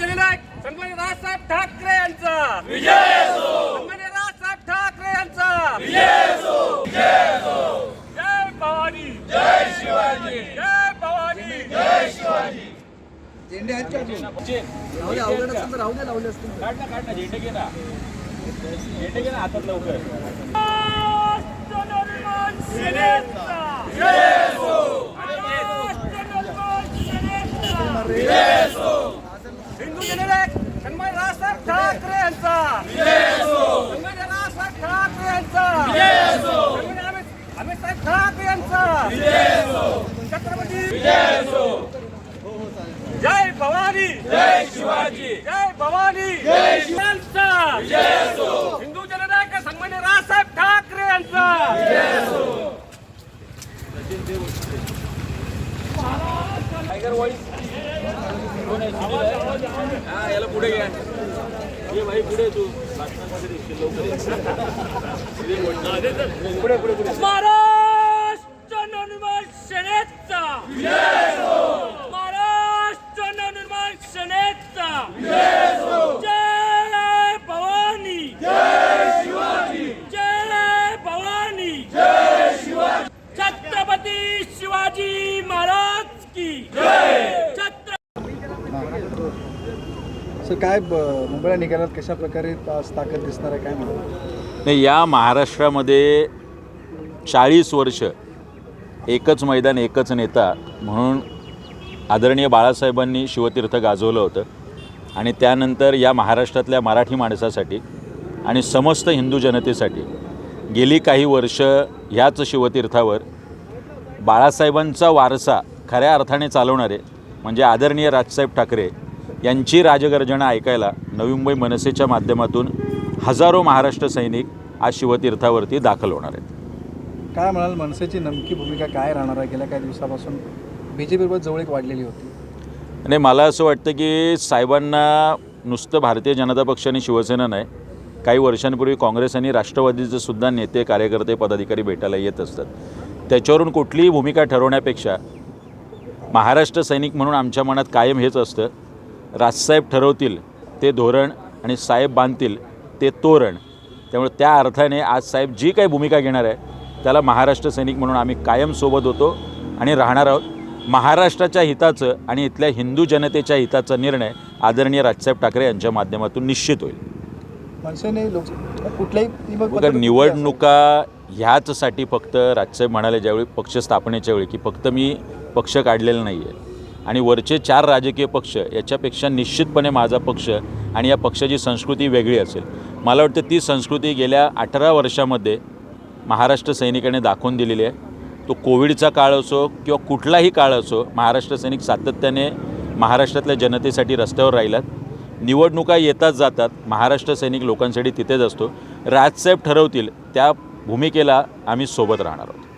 जननायक सन्मान्य राजसाहेब ठाकरे यांचा. विजय सन्मान्य राजसाहेब ठाकरे यांचा. विजय जय भवानी. जय शिवाजी जय भवानी. जय शिवाजी झेंडे आहेत का अवघड असेल तर राहू दे लावले असतील काढ ना काढ ना झेंडे घे ना. झेंडे घे ना हातात लवकर जननायक सन्मान्य राजसाहेब ठाकरे यांचा सन्मान्य राजसाहेब ठाकरे यांचा सन्मान्य अमित अमित साहेब ठाकरे यांचा छत्रपती जय भवानी जय शिवाजी जय भवानी जय शिवांचा हिंदू जननायक सन्मान्य राजसाहेब ठाकरे यांचा टायगर वॉइस. याला पुढे घ्या. महाराष्ट्र नवनिर्माण सेनेचा. महाराष्ट्र नवनिर्माण सेनेचा जय भवानी जय शिवाजी जय भवानी जय शिवाजी छत्रपती शिवाजी महाराज की छत्र सर काय मुंबईला निघालात कशा प्रकारे ताकद दिसणार आहे काय नाही या महाराष्ट्रामध्ये चाळीस वर्ष एकच मैदान एकच नेता म्हणून आदरणीय बाळासाहेबांनी शिवतीर्थ गाजवलं होतं. आणि त्यानंतर या महाराष्ट्रातल्या मराठी माणसासाठी आणि समस्त हिंदू जनतेसाठी गेली काही वर्ष ह्याच शिवतीर्थावर बाळासाहेबांचा वारसा खऱ्या अर्थाने चालवणारे म्हणजे आदरणीय राजसाहेब ठाकरे यांची राजगर्जना ऐकायला नवी मुंबई मनसेच्या माध्यमातून हजारो महाराष्ट्र सैनिक आज शिवतीर्थावरती दाखल होणार आहेत. काय म्हणाल मनसेची नेमकी भूमिका काय राहणार आहे? गेल्या काही दिवसापासून बी जे एक वाढलेली होती. आणि मला असं वाटतं की साहेबांना नुसतं भारतीय जनता पक्ष आणि शिवसेना नाही काही वर्षांपूर्वी काँग्रेस आणि राष्ट्रवादीचे सुद्धा नेते कार्यकर्ते पदाधिकारी भेटायला येत असतात. त्याच्यावरून कुठलीही भूमिका ठरवण्यापेक्षा महाराष्ट्र सैनिक म्हणून आमच्या मनात कायम हेच असतं राजसाहेब ठरवतील ते धोरण आणि साहेब बांधतील ते तोरण. त्यामुळे त्या अर्थाने आज साहेब जी काही भूमिका घेणार आहे त्याला महाराष्ट्र सैनिक म्हणून आम्ही कायम सोबत होतो आणि राहणार आहोत. महाराष्ट्राच्या हिताचं आणि इथल्या हिंदू जनतेच्या हिताचा निर्णय आदरणीय राजसाहेब ठाकरे यांच्या माध्यमातून निश्चित होईल. कुठल्याही निवडणुका ह्याचसाठी फक्त राजसाहेब म्हणाले ज्यावेळी पक्ष स्थापनेच्या वेळी की फक्त मी पक्ष काढलेला नाही आहे आणि वरचे चार राजकीय पक्ष याच्यापेक्षा निश्चितपणे माझा पक्ष आणि या पक्षाची संस्कृती वेगळी असेल. मला वाटतं ती संस्कृती गेल्या अठरा वर्षामध्ये महाराष्ट्र सैनिकाने दाखवून दिलेली आहे. तो कोविडचा काळ असो किंवा कुठलाही काळ असो महाराष्ट्र सैनिक सातत्याने महाराष्ट्रातल्या जनतेसाठी रस्त्यावर राहिलात. निवडणुका येतात जातात. महाराष्ट्र सैनिक लोकांसाठी तिथेच असतो. राजसाहेब ठरवतील त्या भूमिकेला आम्ही सोबत राहणार आहोत.